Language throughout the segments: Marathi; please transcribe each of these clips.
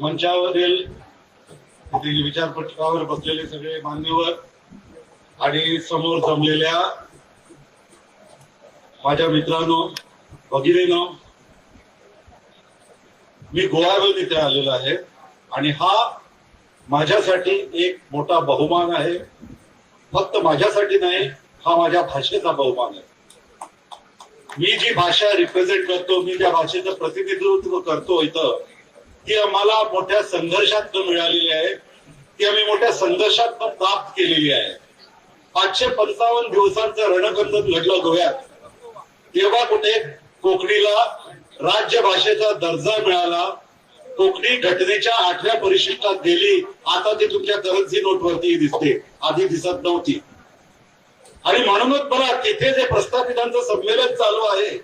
मंचावरील येथील विचारपटकावर बसलेले सगळे मान्यवर आणि समोर जमलेल्या माझ्या मित्रांनो भगिनीनो मी गोव्यावरून इथे आलेलो आहे आणि हा माझ्यासाठी एक मोठा बहुमान आहे. फक्त माझ्यासाठी नाही हा माझ्या भाषेचा बहुमान आहे. मी जी भाषा रिप्रेझेंट करतो मी ज्या भाषेचं प्रतिनिधित्व करतो इथं ती आम्हाला मोठ्या संघर्षात मिळालेली आहे ती आम्ही मोठ्या संघर्षात प्राप्त केलेली आहे. पाचशे पंचावन्न दिवसांचं रणकंदन घडलं गोव्यात. तेव्हा कुठे कोकणीला राज्य भाषेचा दर्जा मिळाला. कोकणी घटनेच्या आठव्या परिशिष्टात गेली. आता ती तुमच्या करन्सी नोट वरती दिसते. आधी दिसत नव्हती. आणि म्हणूनच मला तिथे जे प्रस्थापितांचं संमेलन चालू आहे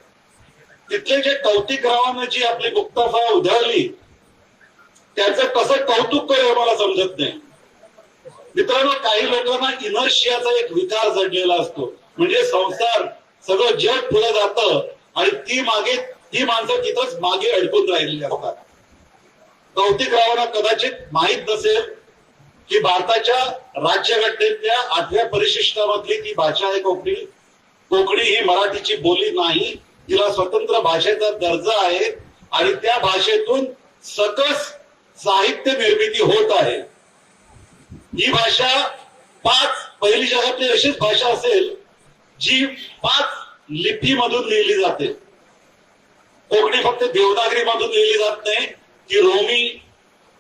तिथले जे कौतिक रावानं जी आपली गुप्तफा उधळली त्याचं कसं कौतुक करे मला समजत नाही. मित्रांनो काही लोकांना इनर्शियाचा एक विकार जडलेला असतो. म्हणजे संसार सगळं जग पुढे जात आणि ती मागे ती माणसं तिथंच मागे अडकून राहिलेली असतात. कौतिक रावांना कदाचित माहीत नसेल की भारताच्या राज्यघटनेतल्या आठव्या परिशिष्टामधली ती भाषा आहे कोकणी. कोकणी ही मराठीची बोली नाही. तिला स्वतंत्र भाषेचा दर्जा आहे. आणि त्या भाषेतून सकस साहित्य निर्मिती होत आहे. ही भाषा पाच पहिली जगातली अशीच भाषा असेल जी पाच लिपीमधून लिहिली जाते. कोकणी फक्त देवनागरी मधून लिहिली जात नाही ती रोमी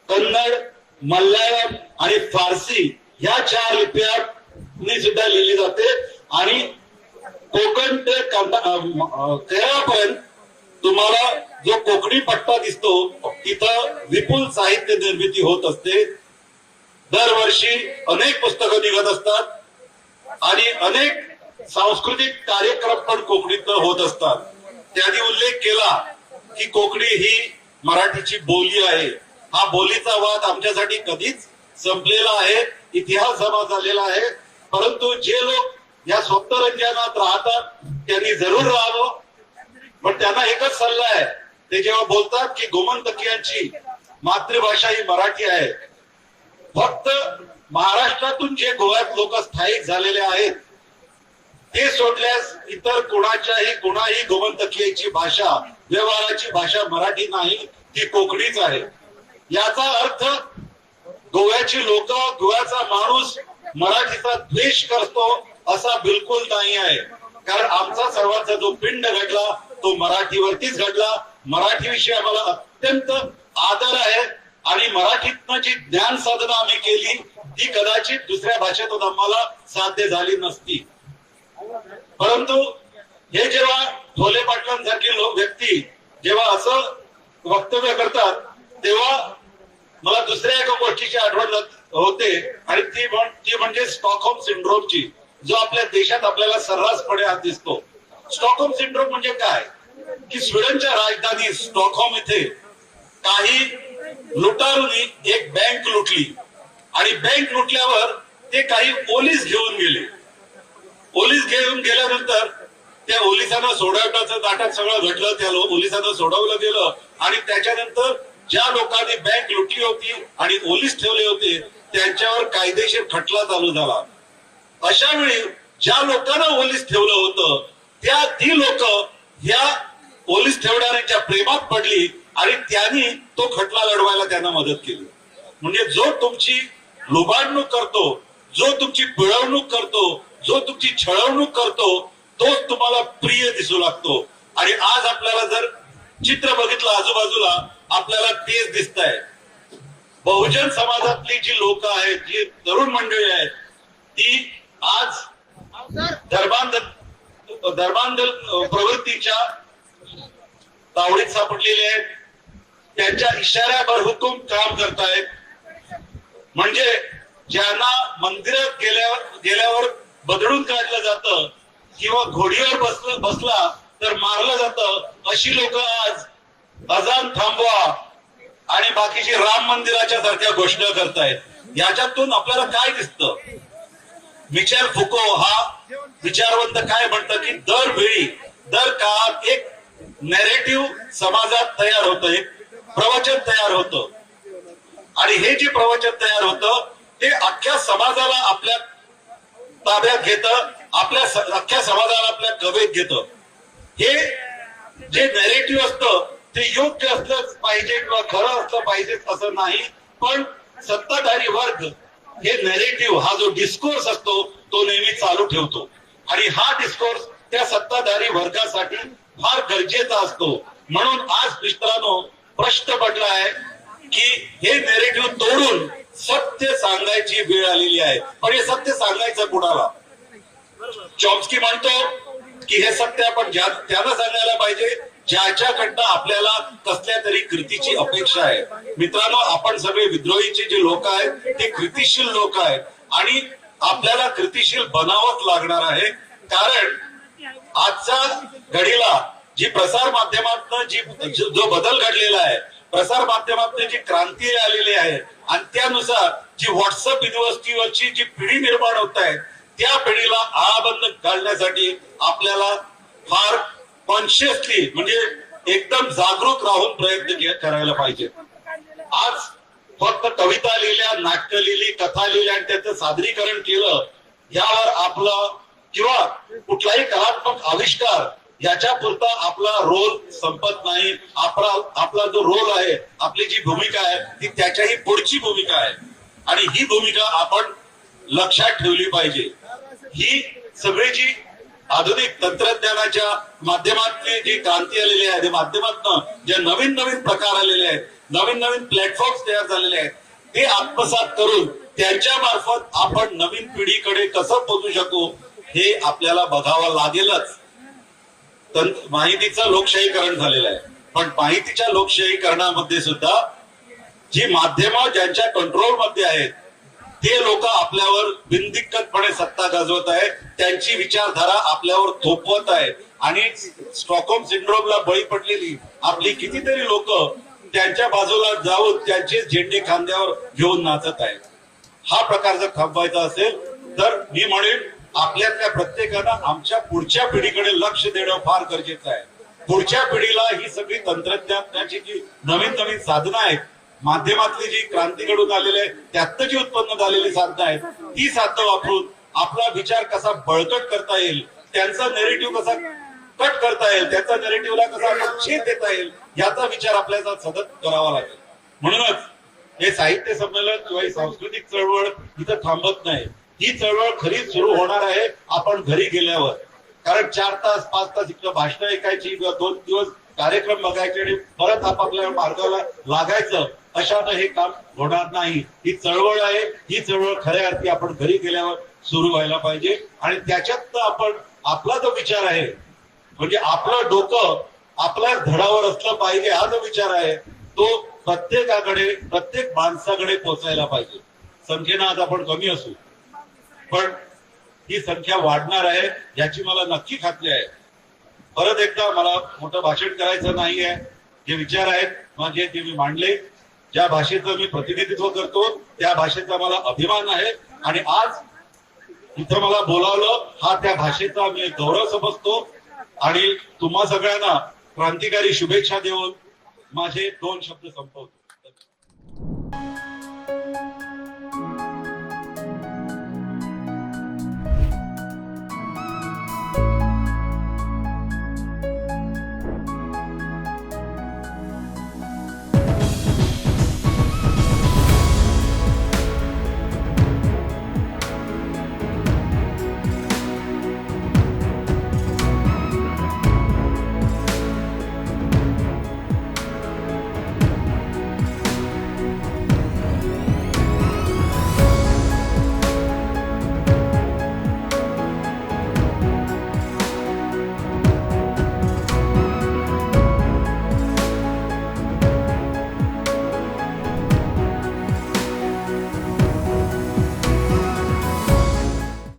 कन्नड मल्याळम आणि फारसी ह्या चार लिप्यांनी सुद्धा लिहिली जाते. आणि कोकण ते कर्ना- अं, पण तुम्हाला जो कोकणी पट्टा दिसतो तिथं विपुल साहित्य निर्मिती होत असते. दरवर्षी अनेक पुस्तकं निघत असतात आणि अनेक सांस्कृतिक कार्यक्रम पण कोकणीतनं होत असतात. त्यांनी उल्लेख केला की कोकणी ही मराठीची बोली आहे. हा बोलीचा वाद आमच्यासाठी कधीच संपलेला आहे इतिहास जमा झालेला आहे. परंतु जे लोक या स्वप्नरंजनात राहतात त्यांनी जरूर राहावं. पण त्यांना एकच सल्ला आहे. ते जेव्हा बोलतात की गोमंतकीयांची मातृभाषा ही मराठी आहे. फक्त महाराष्ट्रातून जे गोव्यात लोक स्थायिक झालेले आहेत ते सोडल्यास इतर कोणाच्याही कोणाही गोमंतकीयाची भाषा व्यवहाराची भाषा मराठी नाही ती कोकणीच आहे. याचा अर्थ गोव्याची लोक गोव्याचा माणूस मराठीचा द्वेष करतो असा बिलकुल नाही आहे. कारण आमचा सर्वांचा जो पिंड घडला तो मराठीवरतीच घडला. मराठीविषयी आम्हाला अत्यंत आदर आहे. आणि मराठीतनं जी ज्ञान साधना आम्ही केली ती कदाचित दुसऱ्या भाषेतून आम्हाला साध्य झाली नसती. परंतु हे जेव्हा ढोले पाटलांसारखी लोक व्यक्ती जेव्हा असं वक्तव्य करतात तेव्हा मला दुसऱ्या एका गोष्टीची आठवण होते. आणि ती ती म्हणजे स्टॉकहोम सिंड्रोमची जो आपल्या देशात आपल्याला सर्रासपणे आज दिसतो. स्टॉकहोम सिंड्रोम म्हणजे काय? की स्वीडनच्या राजधानी स्टॉकहोम इथे काही लुटारूनी एक बँक लुटली. आणि बँक लुटल्यावर ते काही पोलीस घेऊन गेले. पोलीस घेऊन गेल्यानंतर त्या पोलिसांना सोडवण्याचं नाटक सगळं घडलं त्या पोलिसांना सोडवलं गेलं. आणि त्याच्यानंतर ज्या लोकांनी बँक लुटली होती आणि पोलीस ठेवले होते त्यांच्यावर कायदेशीर खटला चालू झाला. अशा वेळी ज्या लोकांना पोलीस ठेवलं होतं त्या ती लोक ह्या पोलीस ठेवणाऱ्यांच्या प्रेमात पडली आणि त्यांनी तो खटला लढवायला त्यांना मदत केली. म्हणजे जो तुमची लुबाडणूक करतो जो तुमची पिळवणूक करतो जो तुमची छळवणूक करतो तोच तुम्हाला प्रिय दिसू लागतो. आणि आज आपल्याला जर चित्र बघितलं आजूबाजूला आपल्याला तेच दिसत आहे बहुजन समाजातली जी लोक आहेत जी तरुण मंडळी आहेत ती आज धर्मांध धर्मांतर प्रवृत्तीच्या तावडीत सापडलेले आहेत. त्यांच्या इशाऱ्यावर हुकूम काम करतायत. म्हणजे ज्यांना मंदिरात गेल्यावर गेल्यावर बदडून काढलं जातं किंवा घोडीवर बसलं बसला तर मारलं जातं अशी लोक आज अजान थांबवा आणि बाकीची राम मंदिराच्या सारख्या घोषणा करतायत. याच्यातून आपल्याला काय दिसत? मिचेल फुको हा विचारवंत काय म्हणतं की दरवेळी दर काळात एक नेरेटिव्ह समाजात तयार होतं एक प्रवचन तयार होतं. आणि हे जे प्रवचन तयार होतं ते अख्ख्या समाजाला आपल्या ताब्यात घेतं आपल्या अख्ख्या समाजाला आपल्या कवेत घेतं. हे जे नेरेटिव्ह असतं ते योग्य असलं पाहिजे किंवा खरं असलं पाहिजे असं नाही पण सत्ताधारी वर्ग हे नेरेटिव्ह हा जो डिस्कोर्स असतो तो नेहमी चालू ठेवतो. आणि हा डिस्कोर्स त्या सत्ताधारी वर्गासाठी फार गरजेचा असतो. म्हणून आज मित्रांनो प्रश्न पडला आहे की हे नेरेटिव्ह तोडून सत्य सांगायची वेळ आलेली आहे. पण हे सत्य सांगायचं कुणाला? चॉम्स्की म्हणतो की हे सत्य आपण ज्या त्याला सांगायला पाहिजे ज्याच्याकडनं आपल्याला कसल्या तरी कृतीची अपेक्षा आहे. मित्रांनो आपण सगळे विद्रोहीचे जे लोक आहेत ते कृतिशील लोक आहेत. आणि आपल्याला कृतिशील बनावंच लागणार आहे. कारण आजच्या घडीला जी प्रसार माध्यमातून जी जो बदल घडलेला आहे प्रसार माध्यमातून जी क्रांती आलेली आहे आणि त्यानुसार जी व्हॉट्सअप युनिव्हर्सिटीवरची जी पिढी निर्माण होत आहे त्या पिढीला आळाबंद घालण्यासाठी आपल्याला फार कॉन्शियसली म्हणजे एकदम जागरूक राहून प्रयत्न करायला पाहिजे. आज नाटकं लिहिली कथा लिहिली आणि त्याचं सादरीकरण केलं यावर आपलं किंवा कुठलाही कलात्मक आविष्कार याच्या पुरता आपला रोल संपत नाही. आपला आपला जो रोल आहे आपली जी भूमिका आहे ती त्याच्याही पुढची भूमिका आहे. आणि ही भूमिका आपण लक्षात ठेवली पाहिजे. ही सगळी जी आधुनिक तंत्रज्ञानाच्या माध्यमातली जी क्रांती आलेली आहे त्या माध्यमातनं जे नवीन नवीन प्रकार आलेले आहेत नवीन नवीन प्लॅटफॉर्म तयार झालेले आहेत ते आत्मसात करून त्यांच्या मार्फत आपण नवीन पिढीकडे कसं पोचू शकू हे आपल्याला बघावं लागेलच. तर माहितीचं लोकशाहीकरण झालेलं आहे. पण माहितीच्या लोकशाहीकरणामध्ये सुद्धा जी माध्यमं ज्यांच्या कंट्रोलमध्ये आहेत ते लोक आपल्यावर बिनदिक्कतपणे सत्ता गाजवत आहेत. त्यांची विचारधारा आपल्यावर थोपवत आहे आणि स्टॉकहोम सिंड्रोमला बळी पडलेली आपली कितीतरी लोक त्यांच्या बाजूला जाऊन त्यांचे झेंडे खांद्यावर घेऊन नाचत आहेत. हा प्रकार जर थांबवायचा असेल तर मी म्हणेन आपल्यातल्या प्रत्येकानं आमच्या पुढच्या पिढीकडे लक्ष देणं फार गरजेचं आहे. पुढच्या पिढीला ही सगळी तंत्रज्ञानाची जी नवीन नवीन साधनं आहेत माध्यमातली जी क्रांती घडून आलेली आहे त्यातनं जी उत्पन्न झालेली साधनं आहेत ती साधनं वापरून आपला विचार कसा बळकट करता येईल त्यांचा नेरेटिव्ह कसा कट करता येईल त्याचा नेरेटिव्हला कसा आपण छेद देता येईल याचा विचार आपल्याला सतत करावा लागेल. म्हणूनच हे साहित्य संमेलन किंवा ही सांस्कृतिक चळवळ इथं थांबत नाही. ही चळवळ खरी सुरू होणार आहे आपण घरी गेल्यावर. कारण चार तास पाच तास इकडं भाषण ऐकायची किंवा दोन दिवस कार्यक्रम बघायचे आणि परत आपापल्या मार्गाला लागायचं अशानं हे काम होणार नाही. ही चळवळ आहे ही चळवळ खऱ्या अर्थी आपण घरी गेल्यावर सुरू व्हायला पाहिजे. आणि त्याच्यात आपण आपला जो विचार आहे म्हणजे आपलं डोकं आपल्या धडावर असलं पाहिजे हा जो विचार आहे तो प्रत्येकाकडे प्रत्येक माणसाकडे पोचायला पाहिजे. संख्येनं आज आपण कमी असू. पण ही संख्या वाढणार आहे याची मला नक्की खात्री आहे. परत एकदा मला मोठं भाषण करायचं नाहीये. जे विचार आहेत माझे ते मी मांडले ज्या भाषेचं मी प्रतिनिधित्व करतो त्या भाषेचा मला अभिमान आहे. आणि आज इथं मला बोलावलं हा त्या भाषेचा मी गौरव समजतो. आणि तुम्हा सगळ्यांना क्रांतिकारी शुभेच्छा देऊन माझे दोन शब्द संपवतो.